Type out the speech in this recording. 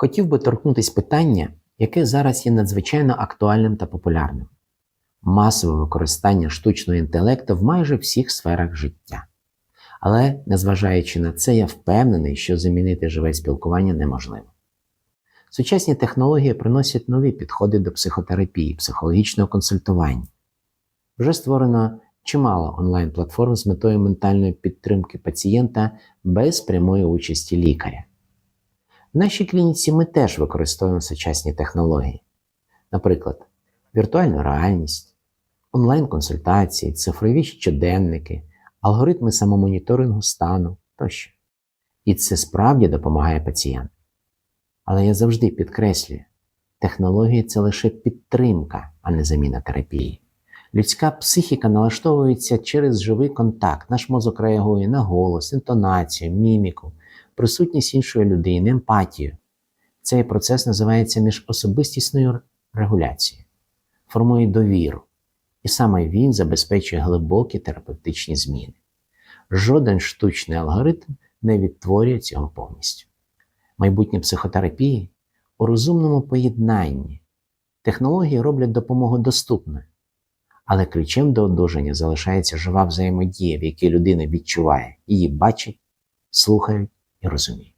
Хотів би торкнутися питання, яке зараз є надзвичайно актуальним та популярним масове використання штучного інтелекту в майже всіх сферах життя. Але, незважаючи на це, я впевнений, що замінити живе спілкування неможливо. Сучасні технології приносять нові підходи до психотерапії, психологічного консультування. Вже створено чимало онлайн-платформ з метою ментальної підтримки пацієнта без прямої участі лікаря. В нашій клініці ми теж використовуємо сучасні технології, наприклад, віртуальну реальність, онлайн-консультації, цифрові щоденники, алгоритми самомоніторингу стану тощо. І це справді допомагає пацієнту. Але я завжди підкреслюю, технології це лише підтримка, а не заміна терапії. Людська психіка налаштовується через живий контакт. Наш мозок реагує на голос, інтонацію, міміку, присутність іншої людини, емпатію. Цей процес називається міжособистісною регуляцією, формує довіру, і саме він забезпечує глибокі терапевтичні зміни. Жоден штучний алгоритм не відтворює цього повністю. Майбутнє психотерапії у розумному поєднанні. Технології роблять допомогу доступною, але ключем до одужання залишається жива взаємодія, в якій людина відчуває, її бачать, слухають і розуміють.